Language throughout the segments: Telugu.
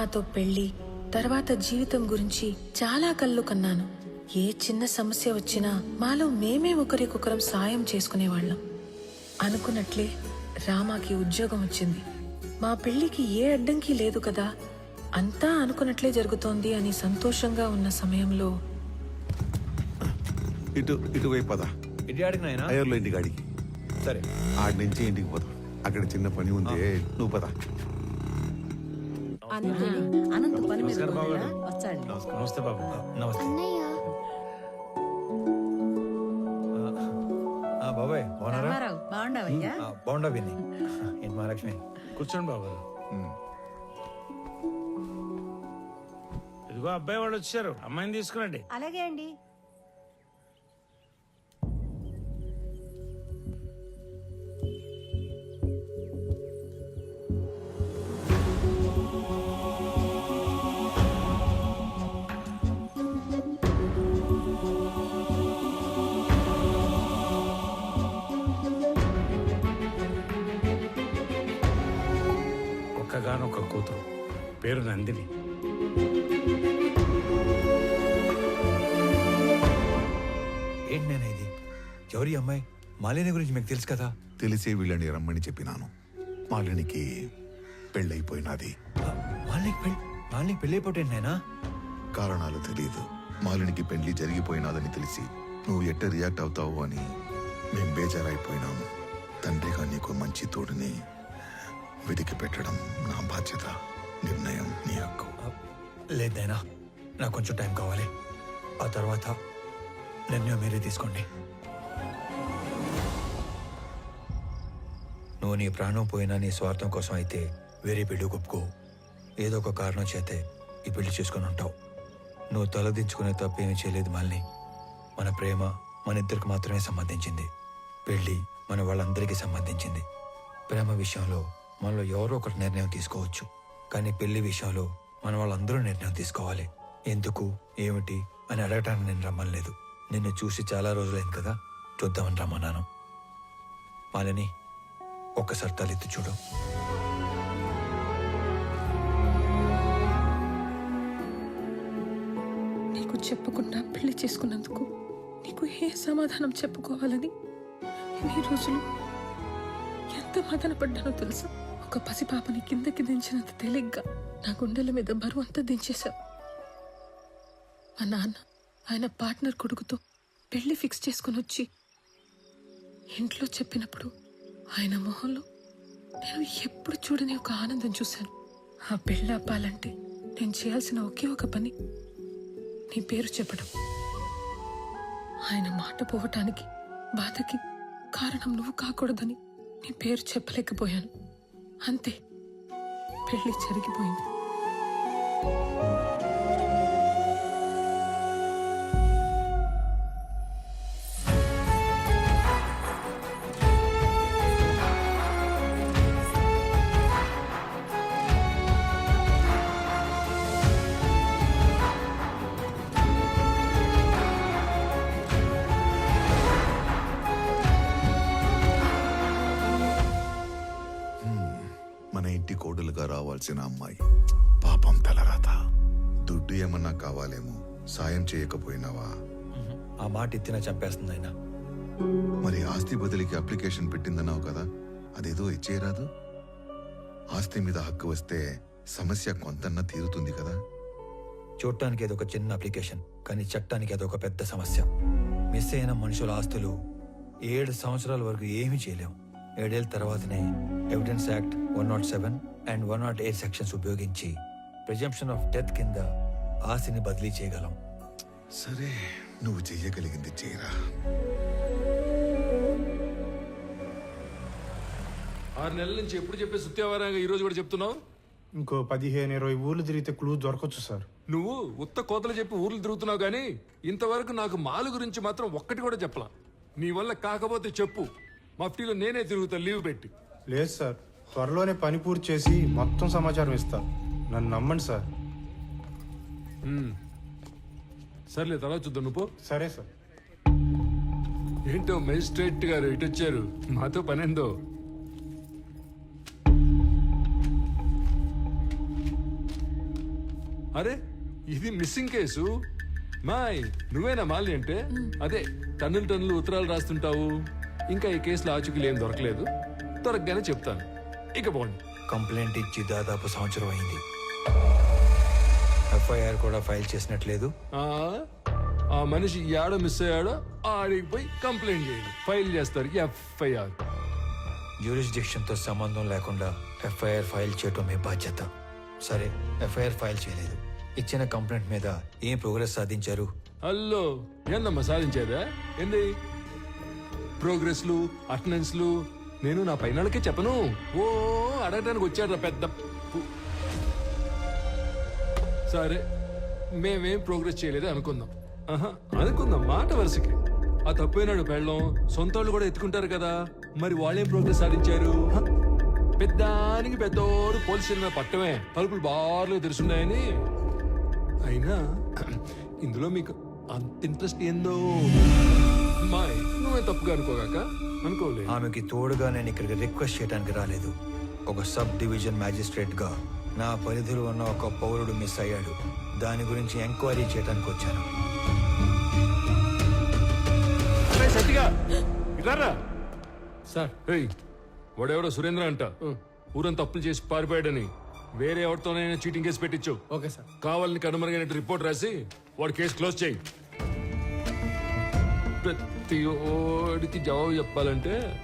రామాతో పెళ్ళి తర్వాత జీవితం గురించి చాలా కళ్ళు కన్నాను. ఏ చిన్న సమస్య వచ్చినా మాలో మేమే ఒకరికొకరం సాయం చేసుకునేవాళ్ళం. అనుకున్నట్లే రామాకి ఉద్యోగం వచ్చింది. మా పెళ్ళికి ఏ అడ్డంకి లేదు కదా అంతా అనుకున్నట్లే జరుగుతోంది అని సంతోషంగా ఉన్న సమయంలో ఇటు ఇటువైపు పద. ఇటు ఆడికి నాయనా అయ్యర్లో ఇంటికి అడిగి. సరే. ఆడి నుంచి ఇంటికి పోదాం. అక్కడ చిన్న పని ఉంది. నువ్వు పద. అనంత్ అనంత్ పని మీద పోయాడా? వచ్చాడు. నమస్తే బాబు. నమస్తే. ఆ, బాబాయ్ బాగున్నారా? రామారావు బాగుండవయ్యా? ఆ, బాగుండా విని. ఏంటి మహాలక్ష్మి? కూర్చోండి బాబు. ఇదిగో అబ్బాయి వాళ్ళు వచ్చారు. అమ్మాయిని తీసుకురండి. అలాగే అండి. పేరు నందిని. ఏంటి నేను ఇది? ఎవరి అమ్మాయి? మాలిని గురించి మీకు తెలుసు కదా? తెలిసే వీళ్ళని రమ్మని చెప్పినాను. మాలినికి పెళ్ళైపోయినది. ఆ, మాలినికి పెళ్ళి మాలినికి పెళ్ళైపోతే నాయనా? కారణాలు తెలియదు మాలినికి పెళ్ళి జరిగిపోయినాదని తెలిసి నువ్వు ఎట్ట రియాక్ట్ అవుతావు అని మేం బేజారైపోయినాము. తండ్రిగా నీకు మంచి తోడుని వెతికి పెట్టడం నా బాధ్యత. నిర్ణయం నీ హక్కు. లేదు నాయనా నాకు కొంచెం టైం కావాలి. ఆ తర్వాత నిర్ణయం మీరే తీసుకోండి. నువ్వు నీ ప్రాణం పోయినా నీ స్వార్థం కోసం అయితే వేరే పెళ్ళి ఒప్పుకో ఏదో ఒక కారణం చేతే ఈ పెళ్ళి చేసుకుని ఉంటావు. నువ్వు తలదించుకునే తప్పేమీ చేయలేదు మళ్ళీ మన ప్రేమ మన ఇద్దరికి మాత్రమే సంబంధించింది. పెళ్ళి మన వాళ్ళందరికీ సంబంధించింది. ప్రేమ విషయంలో మనలో ఎవరో ఒకటి నిర్ణయం తీసుకోవచ్చు. కానీ పెళ్ళి విషయంలో మన వాళ్ళందరూ నిర్ణయం తీసుకోవాలి. ఎందుకు? ఏమిటి? అని అడగటానికి నేను రమ్మలేదు నిన్ను చూసి చాలా రోజులైంది కదా? చూద్దామని రమ్మన్నాను. మాలిని ఒక్కసారి తలెత్తి చూడు. నీకు చెప్పకుండా పెళ్ళి చేసుకున్నందుకు నీకు ఏ సమాధానం చెప్పుకోవాలని ఎన్ని రోజులు ఎంత మదన పడ్డానో తెలుసా? ఒక పసిపాపని కిందకి దించినంత తేలిగ్గా నా గుండెల మీద బరువు అంతా దించేశావు. మా నాన్న ఆయన పార్ట్నర్ కొడుకుతో పెళ్ళి ఫిక్స్ చేసుకుని వచ్చి ఇంట్లో చెప్పినప్పుడు ఆయన మొహంలో నేను ఎప్పుడు చూడని ఒక ఆనందం చూశాను. ఆ పెళ్ళి అప్పాలంటే నేను చేయాల్సిన ఒకే ఒక పని నీ పేరు చెప్పడం. ఆయన మాట పోవటానికి బాధకి కారణం నువ్వు కాకూడదని నీ పేరు చెప్పలేకపోయాను. అంతే. పెళ్ళి జరిగిపోయింది. కోడలుగా రావాల్సిన అమ్మాయి. పాపం తలరాత. దుడ్డు ఏమన్నా కావాలేమో సాయం చేయకపోయినావా? ఆ మాట ఎత్తినా చంపేస్తుంది ఆయన. మరి ఆస్తి బదిలీకి అప్లికేషన్ పెట్టిందన్నావు కదా అదేదో ఇచ్చేయరాదు? ఆస్తి మీద హక్కు వస్తే సమస్య కొంతన్నా తీరుతుంది కదా? చూడటానికి ఏదో ఒక చిన్న అప్లికేషన్ కానీ చట్టానికి అదొక పెద్ద సమస్య. మిస్ అయిన మనుషుల ఆస్తులు ఏడు సంవత్సరాల వరకు ఏమీ చేయలేం ఏడేళ్ళ తర్వాతనే evidence act one not seven and one not eight sections ఉపయోగించి ప్రిజంప్షన్ ఆఫ్ డెత్ కింద ఆస్తిని బదిలీ చేయగలం. సరే నువ్వు చెయ్యగలిగింది చేయరా ఆరు నెలల నుంచి ఎప్పుడు చెప్పే సుత్యావారంగా ఈ రోజు కూడా చెప్తున్నావు? ఇంకో పదిహేను ఇరవై ఊర్లు తిరిగితే క్లూ దొరకచ్చు సార్. నువ్వు ఉత్త కోతలు చెప్పి ఊర్లు తిరుగుతున్నావు కానీ ఇంతవరకు నాకు మాలు గురించి మాత్రం ఒక్కటి కూడా చెప్పలా. నీ వల్ల కాకపోతే చెప్పు. మఫ్టీలో నేనే తిరుగుతా లీవ్ పెట్టి. లేదు సార్. త్వరలోనే పని పూర్తి చేసి మొత్తం సమాచారం ఇస్తా నన్ను నమ్మండి సార్. సర్లే తర్వాత చూద్దాం. నువ్వు పో. సరే సార్. ఏంటో మెజిస్ట్రేట్ గారు ఇటు వచ్చారు. మాతో పనేందో? అరే ఇది మిస్సింగ్ కేసు. మాయ్ నువ్వేనా మాలి అంటే? అదే టన్నులు టన్నులు ఉత్తరాలు రాస్తుంటావు. ఇంకా ఈ కేసులో ఆచూకీలు ఏం దొరకలేదు. దొరకగానే చెప్తాను. ఇక పోండి. కంప్లైంట్ ఇచ్చి దాదాపు సంవత్సరం అయింది. ఎఫ్ఐఆర్ కూడా ఫైల్ చేసినట్లేదు. ఆ ఆ మనిషి ఏడ మిస్ అయ్యాడో ఆడికి పోయి కంప్లైంట్ చేయండి. ఫైల్ చేస్తారు ఎఫ్ఐఆర్. జ్యూరిస్డిక్షన్తో సంబంధం లేకుండా ఎఫ్ఐఆర్ ఫైల్ చేయటం మీ బాధ్యత. సరే ఎఫ్ఐఆర్ ఫైల్ చేయలేదు. ఇచ్చిన కంప్లైంట్ మీద ఏం ప్రోగ్రెస్ సాధించారు? హలో ఏందమ్మా సాధించేదా? ఏంది? ప్రోగ్రెస్లు అటెండెన్స్లు నేను నా పైన చెప్పను. ఓ అడగడానికి వచ్చాడు పెద్ద సరే మేమేం ప్రోగ్రెస్ చేయలేదు అనుకుందాం. ఆహా, అనుకుందాం మాట వరుసకి. ఆ తప్పైనాడు పెళ్ళం సొంత వాళ్ళు కూడా ఎత్తుకుంటారు కదా. మరి వాళ్ళేం ప్రోగ్రెస్ సాధించారు? పెద్దానికి పెద్దోడు పోలీస్ స్టేషన్ పట్టమే. తలుపులు బార్లు తెరుచున్నాయని అయినా ఇందులో మీకు అంత ఇంట్రెస్ట్ ఏందో? మా నువ్వే తప్పుగా అనుకోగాక? అనుకోలే ఆమెకి తోడుగా నేను ఇక్కడికి రిక్వెస్ట్ చేయడానికి రాలేదు. ఒక సబ్ డివిజన్ మ్యాజిస్ట్రేట్గా నా పరిధిలో ఉన్న ఒక పౌరుడు మిస్ అయ్యాడు. దాని గురించి ఎంక్వైరీ చేయడానికి వచ్చాను. సార్. ఏయ్ వాడెవడో సురేంద్ర అంట. ఊరంతా తప్పులు చేసి పారిపోయాడని. వేరే ఎవరితోనైనా చీటింగ్ కేసు పెట్టించు. Okay sir. కావాలని కనుమరుగైనట్టు రిపోర్ట్ రాసి వాడి కేసు క్లోజ్ చేయి. ప్రతి ఓడికి జవాబు చెప్పాలంటే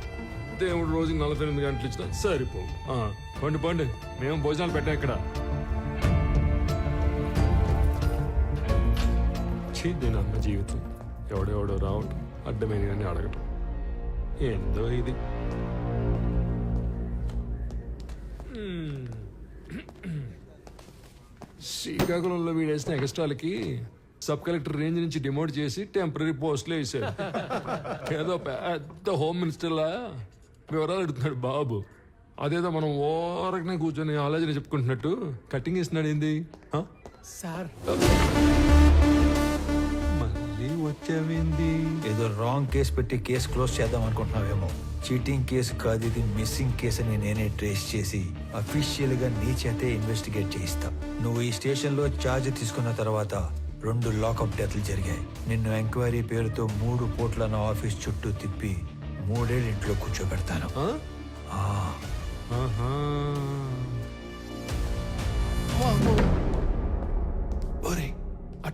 దేవుడు రోజుకి నలభై ఎనిమిది గంటలు ఇచ్చినా సరిపో ఆ, పండి పండి. మేము భోజనాలు పెట్టాం ఇక్కడ. దీని అన్న జీవితం. ఎవడెవడో రావటం అడ్డమైన కానీ అడగటం. ఏందో ఇది? శ్రీకాకుళంలో వీడేసిన ఎక్స్ట్రాలకి సబ్ కలెక్టర్ రేంజ్ నుంచి డిమోట్ చేసి టెంపరీ పోస్టులు వేసారు ఏదో పెద్ద హోమ్ మినిస్టర్లా వివరాలు అడుగుతున్నాడు బాబు. అదేదో మనం ఓరకనే కూర్చొని ఆలోచన చెప్పుకుంటున్నట్టు కటింగ్ ఇస్తున్నాడు ఏంది? సార్. మళ్ళీ వచ్చావేంది? ఏదో రాంగ్ కేసు పెట్టి కేసు క్లోజ్ చేద్దాం అనుకుంటున్నావేమో. చీటింగ్ కేసు కాదు ఇది మిస్సింగ్ కేసు అని నేనే ట్రేస్ చేసి అఫీషియల్గా నీ చేతే ఇన్వెస్టిగేట్ చేయిస్తా. నువ్వు ఈ స్టేషన్లో ఛార్జ్ తీసుకున్న తర్వాత రెండు లాకప్ డెత్లు జరిగాయి. నిన్ను ఎంక్వైరీ పేరుతో మూడు పూట్ల నా ఆఫీస్ చుట్టూ తిప్పి మూడేళ్ళు ఇంట్లో కూర్చోబెడతాను. ఆ?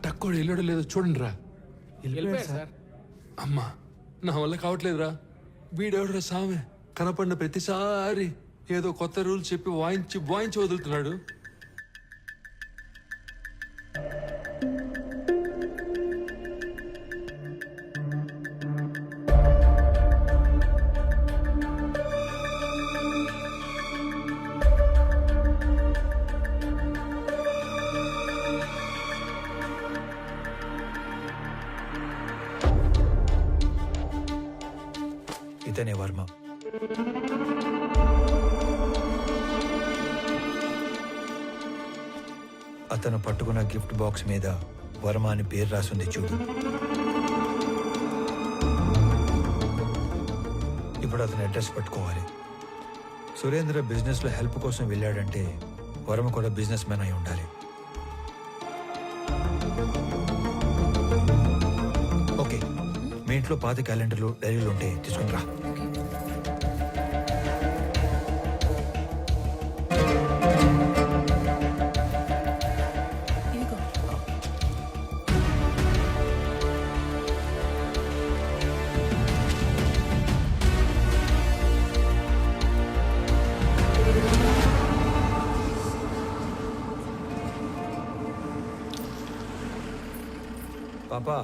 టక్కోడు వెళ్ళాడో లేదో చూడండి రా అమ్మా నా వల్ల కావట్లేదురా. వీడెవడరా సామె? కనపడిన ప్రతిసారి ఏదో కొత్త రూల్స్ చెప్పి వాయించి వాయించి వదులుతున్నాడు. ఇతనే వర్మ అతను పట్టుకున్న గిఫ్ట్ బాక్స్ మీద వర్మ అని పేరు రాసింది చూడు. ఇప్పుడు అతని అడ్రస్ పట్టుకోవాలి. సురేంద్ర బిజినెస్లో హెల్ప్ కోసం వెళ్ళాడంటే వర్మ కూడా బిజినెస్ మ్యాన్ అయి ఉండాలి. ఇంట్లో పాత క్యాలెండర్లు డైరీలు ఉంటే తీసుకుని రా ఇదిగో. పాపా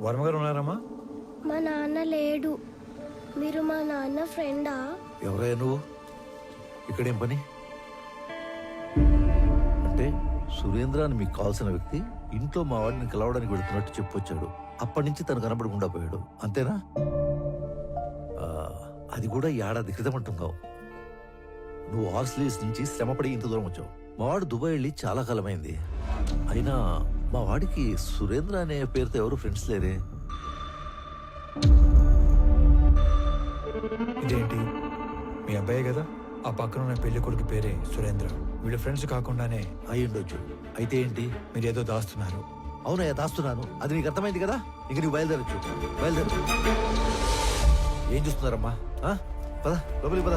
వర్మ గారు ఉన్నారమ్మా? మా నాన్న లేడు. మీరు మా నాన్న ఫ్రెండా? ఎవరయ్యా నువ్వు? ఇక్కడేం పని? అంటే సురేంద్ర అని మీకు కావాల్సిన వ్యక్తి ఇంట్లో మా వాడిని కలవడానికి వెళుతున్నట్టు చెప్పొచ్చాడు. అప్పటి నుంచి తను కనబడకుండా పోయాడు. అంతేనా? ఆ, అది కూడా ఏడాది క్రితం అంటున్నావు. నువ్వు ఆస్ట్రేలియస్ నుంచి శ్రమపడి ఇంత దూరం వచ్చావు. మా వాడు దుబాయ్ వెళ్ళి చాలా కాలమైంది. అయినా మా వాడికి సురేంద్ర అనే పేరుతో ఎవరు ఫ్రెండ్స్ లేరే? ఇదేంటి? మీ అబ్బాయే కదా? ఆ పక్కన ఉన్న పెళ్ళి కొడుకు పేరే సురేంద్ర. వీళ్ళ ఫ్రెండ్స్ కాకుండానే అయి ఉండొచ్చు. అయితే ఏంటి? మీరు ఏదో దాస్తున్నారు అవునయ్యా దాస్తున్నాను. అది నీకు అర్థమైంది కదా? ఇక నీకు బయలుదేరచ్చు. బయలుదేరచ్చు ఏం చూస్తున్నారమ్మా? పద లోపలికి పద.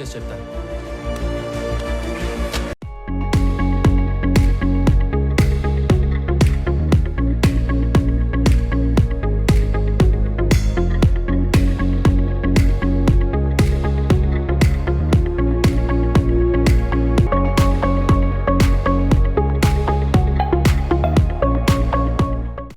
చేసి చెప్తాను.